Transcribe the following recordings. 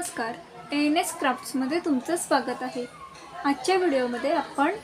नमस्कार. N S क्राफ्ट्समध्ये तुमचं स्वागत आहे. आजच्या व्हिडिओमध्ये आपण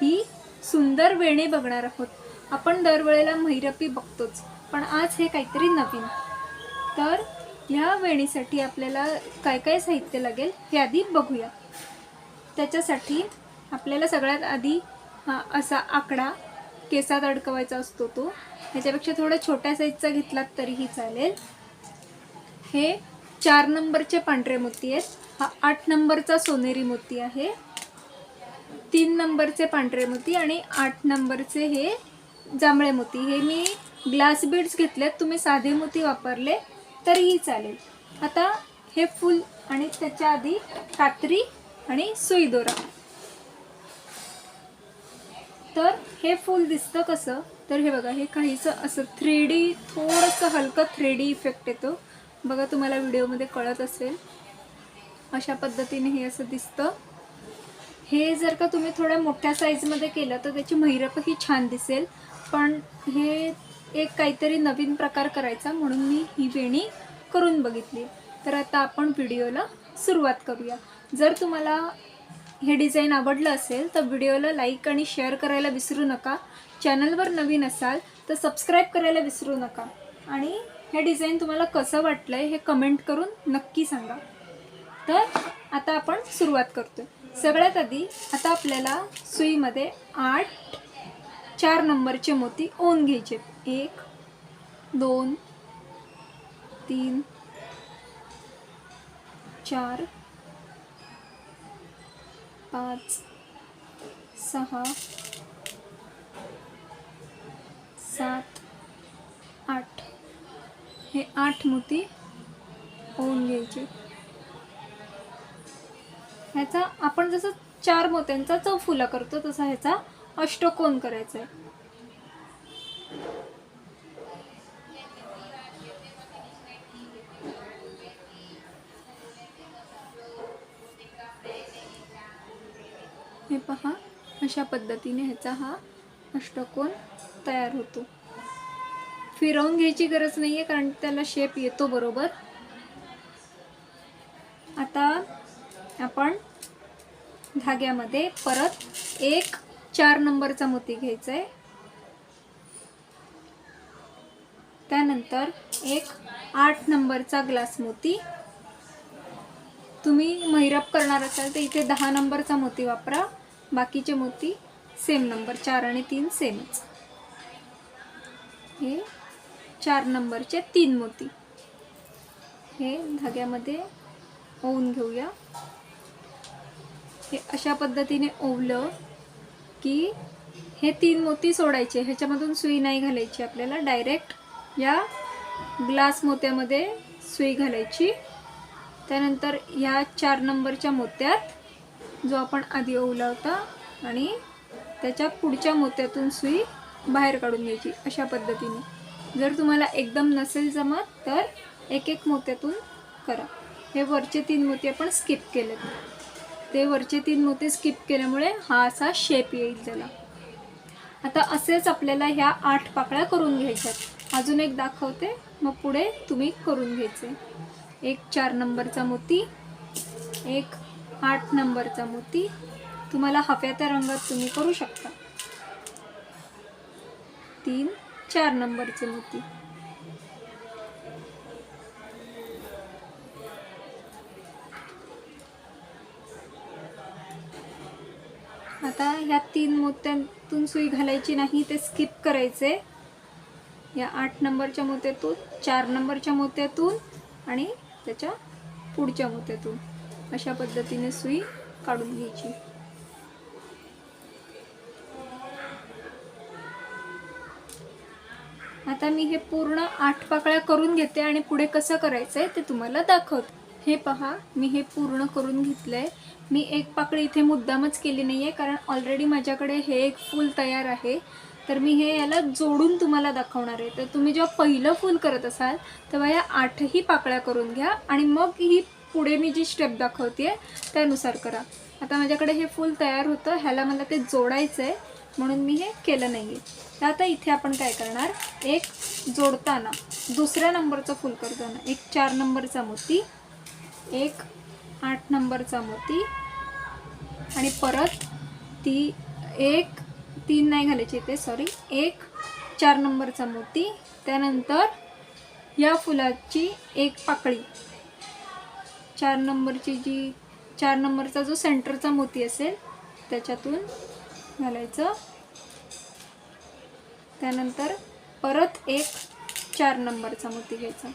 ही सुंदर वेणी बघणार आहोत. आपण दरवेळेला महिरपी बघतोच पण आज हे काहीतरी नवीन. तर ह्या वेणीसाठी आपल्याला काय काय साहित्य लागेल हे आधी बघूया. त्याच्यासाठी आपल्याला सगळ्यात आधी हा असा आकडा केसात अडकवायचा असतो तो. ह्याच्यापेक्षा थोडा छोट्या साईजचा घेतलात तरीही चालेल. हे चार नंबरचे पांढरे मोती आहेत. हा आठ नंबरचा सोनेरी मोती आहे. तीन नंबरचे पांढरे मोती आणि आठ नंबरचे हे जांभळे मोती. हे मी ग्लास बीड्स घेतलेत. तुम्ही साधे मोती वापरले तरीही चालेल. आता हे फूल आणि त्याच्या आधी कात्री आणि सुई दोरा. तर हे फूल दिसतं कसं? तर हे बघा हे काहीसं असं थ्री डी थोडंसं हलकं थ्री डी इफेक्ट येतो. बघा तुम्हाला व्हिडिओमध्ये कळत असेल. अशा पद्धतीने हे असं दिसतं. हे जर का तुम्ही थोड्या मोठ्या साईजमध्ये केलं तर त्याची मैरपही छान दिसेल. पण हे एक काहीतरी नवीन प्रकार करायचा म्हणून मी ही वेणी करून बघितली. तर आता आपण व्हिडिओला सुरुवात करूया. जर तुम्हाला हे डिझाईन आवडलं असेल तर व्हिडिओला लाईक आणि शेअर करायला विसरू नका. चॅनलवर नवीन असाल तर सबस्क्राईब करायला विसरू नका. आणि हे डिझाईन तुम्हाला कसं वाटलं आहे हे कमेंट करून नक्की सांगा. तर आता आपण सुरुवात करतोय. सगळ्यात आधी आता आपल्याला सुईमध्ये आठ चार नंबरचे मोती ओन घ्यायचे एक दोन तीन चार पाच सहा हे आठ मोती होऊन घ्यायचे. ह्याचा आपण जसं चार मोत्यांचा चौफुला करतो तसा ह्याचा अष्टकोन करायचा आहे. हे पहा अशा पद्धतीने ह्याचा हा अष्टकोन तयार होतो. फिरवून घ्यायची गरज नाही आहे कारण त्याला शेप येतो बरोबर. आता आपण धाग्यामध्ये परत एक चार नंबरचा मोती घ्यायचा आहे त्यानंतर एक आठ नंबरचा ग्लास मोती. तुम्ही महिरप करणार असाल तर इथे दहा नंबरचा मोती वापरा. बाकीचे मोती सेम नंबर चार आणि तीन सेमच हे चार नंबरचे तीन मोती. हे धाग्यामध्ये ओवून घेऊया. हे अशा पद्धतीने ओवलं की हे तीन मोती सोडायचे. ह्याच्यामधून सुई नाही घालायची आपल्याला. डायरेक्ट या ग्लास मोत्यामध्ये सुई घालायची. त्यानंतर ह्या चार नंबरच्या मोत्यात जो आपण आधी ओवला होता आणि त्याच्या पुढच्या मोत्यातून सुई बाहेर काढून घ्यायची अशा पद्धतीने. जर तुम्हाला एकदम नसेल जमत तर एक एक मोत्यातून करा. हे वरचे तीन मोती आपण स्किप केले ते वरचे तीन मोती स्किप केल्यामुळे हा असा शेप येईल त्याला. आता असेच आपल्याला ह्या आठ पाकळ्या करून घ्यायच्यात. अजून एक दाखवते मग पुढे तुम्ही करून घ्यायचे. एक चार नंबरचा मोती एक आठ नंबरचा मोती. तुम्हाला हव्या त्या रंगात तुम्ही करू शकता. तीन चार नंबरचे मोती आता ह्या तीन मोत्यांतून सुई घालायची नाही ते स्किप करायचे. या आठ नंबरच्या मोत्यातून चार नंबरच्या मोत्यातून आणि त्याच्या पुढच्या मोत्यातून अशा पद्धतीने सुई काढून घ्यायची. आता मी हे पूर्ण आठ पाकळ्या करून घेते आणि पुढे कसं करायचं आहे ते तुम्हाला दाखवते. हे पहा मी हे पूर्ण करून घेतलं आहे मी एक पाकळी इथे मुद्दामच केली नाही आहे कारण ऑलरेडी माझ्याकडे हे एक फूल तयार आहे. तर मी हे याला जोडून तुम्हाला दाखवणार आहे. तर तुम्ही जेव्हा पहिलं फूल करत असाल तेव्हा या आठही पाकळ्या करून घ्या आणि मग ही पुढे मी जी स्टेप दाखवते त्यानुसार करा. आता माझ्याकडे हे फूल तयार होतं ह्याला मला ते जोडायचं आहे म्हणून मी हे केलं नाही आहे तर आता इथे आपण काय करणार? एक जोडताना दुसऱ्या नंबरचं फुल करताना एक चार नंबरचा मोती एक आठ नंबरचा मोती आणि परत ती एक तीन नाही घालायची ते सॉरी एक चार नंबरचा मोती त्यानंतर या फुलाची एक पाकळी. चार नंबरची जी चार नंबरचा जो सेंटरचा मोती असेल त्याच्यातून घालायचं. त्यानंतर परत एक चार नंबरचा मोती घ्यायचा.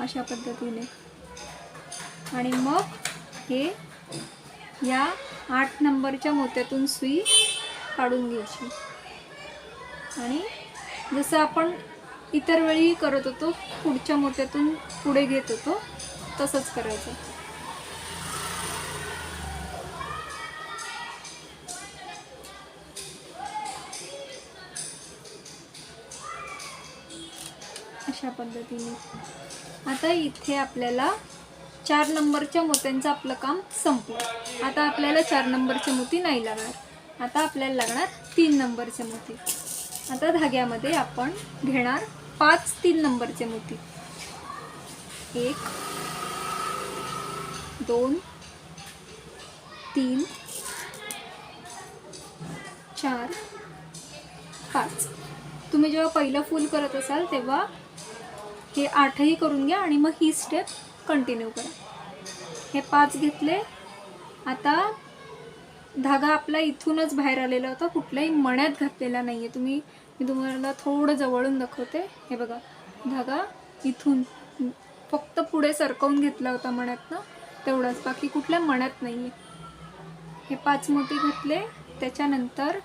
अशा पद्धतीने. आणि मग हे या आठ नंबरच्या मोत्यातून सुई काढून घ्यायची. आणि जसं आपण इतर वेळी करत होतो पुढच्या मोत्यातून पुढे घेत होतो तसंच करायचं. अशा पद्धतीने. आता इथे आपल्याला चार नंबरच्या मोत्यांचं आपलं काम संपलं. आता आपल्याला चार नंबरचे मोती नाही लागणार. आता आपल्याला लागणार तीन नंबरचे मोती. आता धाग्यामध्ये आपण घेणार पाच तीन नंबरचे मोती. एक दोन तीन चार पाच. तुम्ही जेव्हा पहिलं फूल करत असाल तेव्हा हे आठही करून घ्या आणि मग ही स्टेप कंटिन्यू करा. हे पाच घेतले. आता धागा आपला इथूनच बाहेर आलेला होता. कुठल्याही मण्यात घातलेला नाही आहे तुम्ही मी तुम्हाला थोडं जवळून दाखवते. हे बघा. धागा इथून फक्त पुढे सरकवून घेतला होता मण्यातनं. तेवढाच. बाकी कुठल्या मण्यात नाही आहे हे पाच मोती घातले. त्याच्यानंतर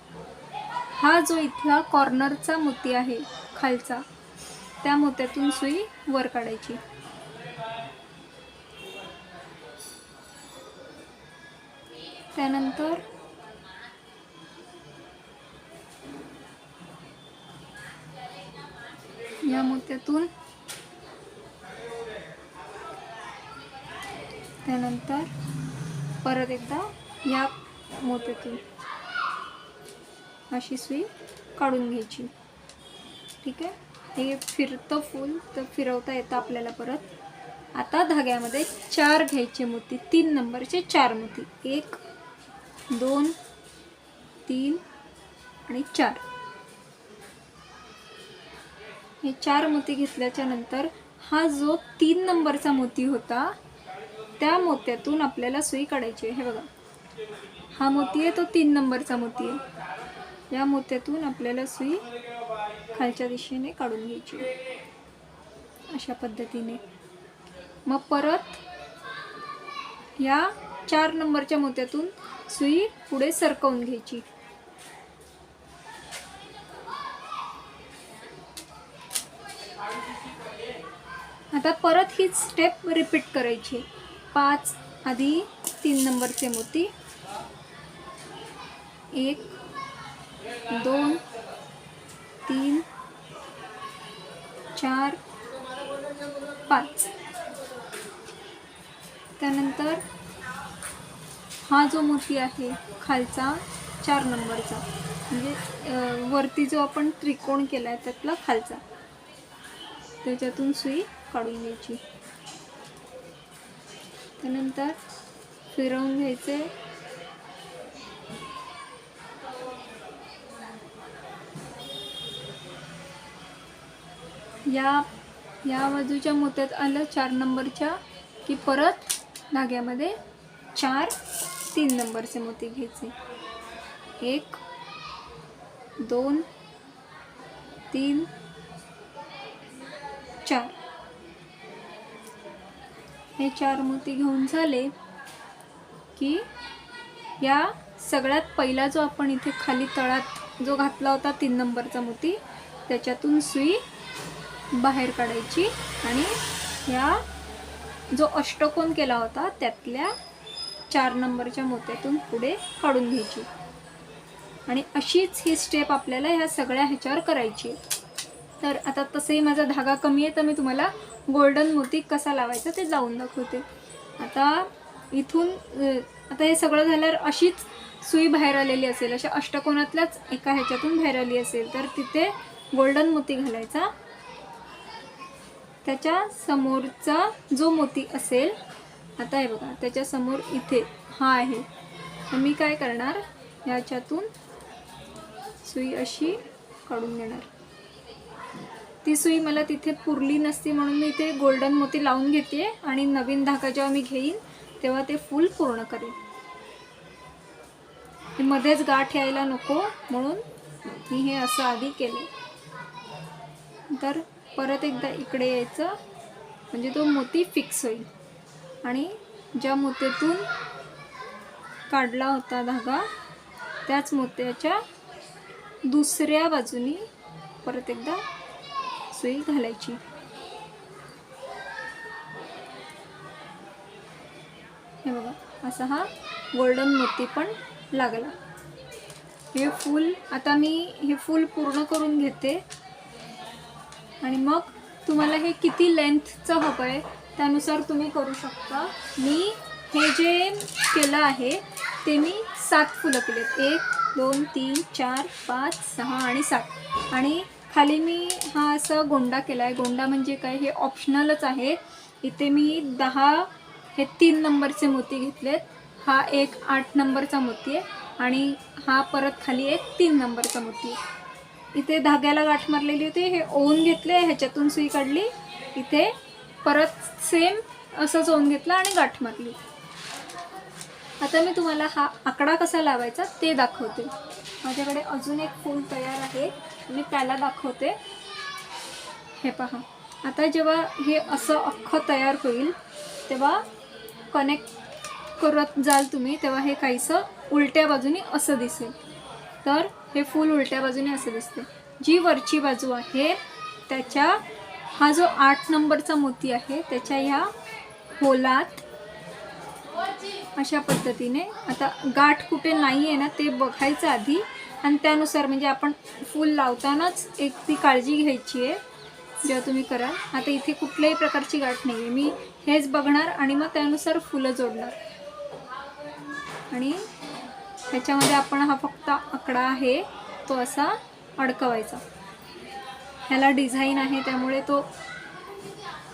हा जो इथला कॉर्नरचा मोती आहे खालचा त्या मोत्यातून सुई वर काढायची. त्यानंतर या मोत्यातून त्यानंतर परत एकदा या मोत्यातून अशी सुई काढून घ्यायची. ठीक आहे? हे फिरतं फूल तर फिरवता येतं आपल्याला परत. आता धाग्यामध्ये चार घ्यायचे मोती तीन नंबरचे चार मोती. एक दोन तीन आणि चार. हे चार मोती घेतल्याच्या नंतर हा जो तीन नंबरचा मोती होता त्या मोत्यातून आपल्याला सुई काढायची. आहे हे बघा. हा मोती आहे तो तीन नंबरचा मोती आहे. या मोत्यातून आपल्याला सुई खालच्या दिशेने काढून घ्यायची. अशा पद्धतीने. मग परत या चार नंबरच्या मोत्यातून सुई पुढे सरकवून घ्यायची. आता परत हीच स्टेप रिपीट करायची. पाच आधी तीन नंबरचे मोती एक दोन तीन चार पाच. त्यानंतर हा जो मोती आहे खालचा चार नंबरचा म्हणजे वरती जो आपण त्रिकोण केला आहे त्यातला खालचा. त्याच्यातून सुई काढून घ्यायची. त्यानंतर फिरवून घ्यायचे. या या बाजूच्या मोत्यात आलं चार नंबरच्या की परत धाग्यामध्ये चार तीन नंबरचे मोती घ्यायचे. एक दोन तीन चार. हे चार मोती घेऊन झाले की या सगळ्यात पहिला जो आपण इथे खाली तळात जो घातला होता तीन नंबरचा मोती त्याच्यातून सुई बाहेर काढायची आणि ह्या जो अष्टकोन केला होता त्यातल्या चार नंबरच्या मोत्यातून पुढे काढून घ्यायची. आणि अशीच ही स्टेप आपल्याला ह्या सगळ्या ह्याच्यावर करायची. आहे. तर आता तसंही माझा धागा कमी आहे तर मी तुम्हाला गोल्डन मोती कसा लावायचा ते जाऊन दाखवते. आता इथून आता हे सगळं झाल्यावर अशीच सुई बाहेर आलेली असेल अशा अष्टकोनातल्याच एका ह्याच्यातून बाहेर आली असेल तर तिथे गोल्डन मोती घालायचा. त्याच्या समोरचा जो मोती असेल आता हे बघा त्याच्यासमोर इथे हा आहे. तर मी काय करणार? याच्यातून सुई अशी काढून घेणार ती सुई मला तिथे पुरली नसती म्हणून मी इथे गोल्डन मोती लावून घेते आणि नवीन धागा जेव्हा मी घेईन तेव्हा ते फुल पूर्ण करेन. मध्येच गाठ यायला नको म्हणून मी हे असं आधी केलं तर परत एकदा इकडे यायचं. म्हणजे तो मोती फिक्स होईल. आणि ज्या मोत्यातून काढला होता धागा त्याच मोत्याच्या दुसऱ्या बाजूनी परत एकदा सुई घालायची. हे बघा असा हा गोल्डन मोती पण लागला. हे फूल आता मी हे फूल पूर्ण करून घेते. आणि मग तुम्हाला हे किती लेंथचं हवं आहे त्यानुसार तुम्ही करू शकता. मी हे जे केलं आहे ते मी सात फुलं केलेत. एक दोन तीन चार पाच सहा आणि सात. आणि खाली मी हा असं गोंडा केला आहे गोंडा म्हणजे काय? हे ऑप्शनलच आहे. इथे मी दहा हे तीन नंबरचे मोती घेतलेत. हा एक आठ नंबरचा मोती आहे आणि हा परत खाली एक तीन नंबरचा मोती आहे. इथे धाग्याला गाठ मारलेली होती. हे ओवून घेतले ह्याच्यातून सुई काढली. इथे परत सेम असंच ओवून घेतलं आणि गाठ मारली. आता मी तुम्हाला हा आकडा कसा लावायचा ते दाखवते. माझ्याकडे अजून एक फूल तयार आहे. मी त्याला दाखवते. हे पहा. आता जेव्हा हे असं अख्खं तयार होईल तेव्हा कनेक्ट करत जाल तुम्ही तेव्हा हे काहीसं उलट्या बाजूनी असं दिसेल. तर हे फूल उलट्या बाजूने असं दिसते जी वरची बाजू आहे त्याच्या हा जो आठ नंबरचा मोती आहे त्याच्या ह्या होलात अशा पद्धतीने आता गाठ कुठे नाही आहे ना ते बघायचं आधी. आणि त्यानुसार म्हणजे आपण फूल लावतानाच एक ती काळजी घ्यायची आहे जेव्हा तुम्ही कराल. आता इथे कुठल्याही प्रकारची गाठ नाही आहे मी हेच बघणार आणि मग त्यानुसार फुलं जोडणार. आणि ह्याच्यामध्ये आपण हा फक्त आकडा आहे तो असा अडकवायचा. ह्याला डिझाईन आहे त्यामुळे तो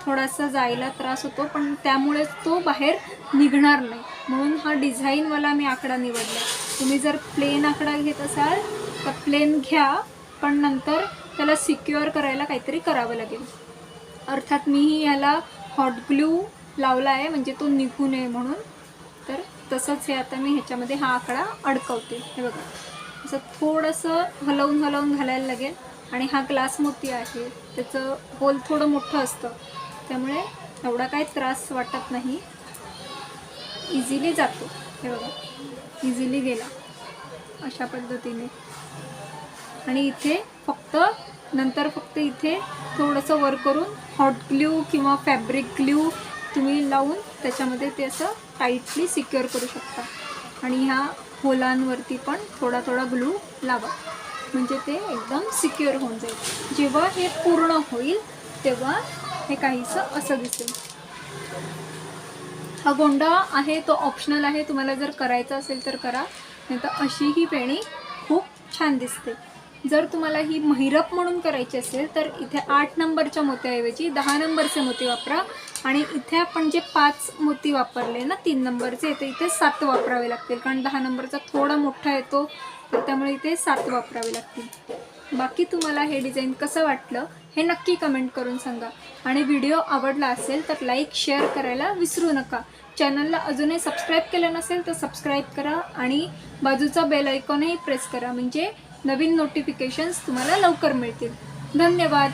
थोडासा जायला त्रास होतो पण त्यामुळे तो बाहेर निघणार नाही. म्हणून हा डिझाईनवाला मी आकडा निवडला. तुम्ही जर प्लेन आकडा घेत असाल तर प्लेन घ्या पण नंतर त्याला सिक्युअर करायला काहीतरी करावं लागेल. अर्थात मीही ह्याला हॉट ग्लू लावला आहे म्हणजे तो निघू नये म्हणून. तर तसंच हे आता मी ह्याच्यामध्ये हा आकडा अडकवते. हे बघा. असं थोडंसं हलवून हलवून घालायला लागेल आणि हा ग्लास मोती आहे. त्याचं होल थोडं मोठं असतं. त्यामुळे एवढा काही त्रास वाटत नाही. इझिली जातो. हे बघा. इझिली गेला. अशा पद्धतीने. आणि इथे फक्त नंतर फक्त इथे थोडंसं वर करून हॉट ग्ल्यू किंवा फॅब्रिक ग्ल्यू तुम्ही लावून त्याच्यामध्ये ते असं टाईटली सिक्युअर करू शकता. आणि ह्या होलांवरती पण थोडा थोडा ग्लू लावा. म्हणजे ते एकदम सिक्युअर होऊन जाईल. जेव्हा हे पूर्ण होईल तेव्हा हे काहीसं असं दिसेल. हा गोंडा आहे तो ऑप्शनल आहे. तुम्हाला जर करायचा असेल तर करा. नाही तर अशी ही पेणी खूप छान दिसते. जर तुम्हाला ही महिरप म्हणून करायची असेल तर इथे आठ नंबरच्या मोत्याऐवजी दहा नंबरचे मोती वापरा. आणि इथे आपण जे पाच मोती वापरले ना तीन नंबरचे तर इथे सात वापरावे लागतील. कारण दहा नंबरचा थोडा मोठा येतो तर त्यामुळे इथे सात वापरावे लागतील. बाकी तुम्हाला हे डिझाईन कसं वाटलं हे नक्की कमेंट करून सांगा. आणि व्हिडिओ आवडला असेल तर लाईक शेअर करायला विसरू नका. चॅनलला अजूनही सबस्क्राईब केलं नसेल तर सबस्क्राईब करा. आणि बाजूचा बेल आयकॉनही प्रेस करा. म्हणजे नवीन नोटिफिकेशन्स तुम्हाला लवकर मिळतील. धन्यवाद.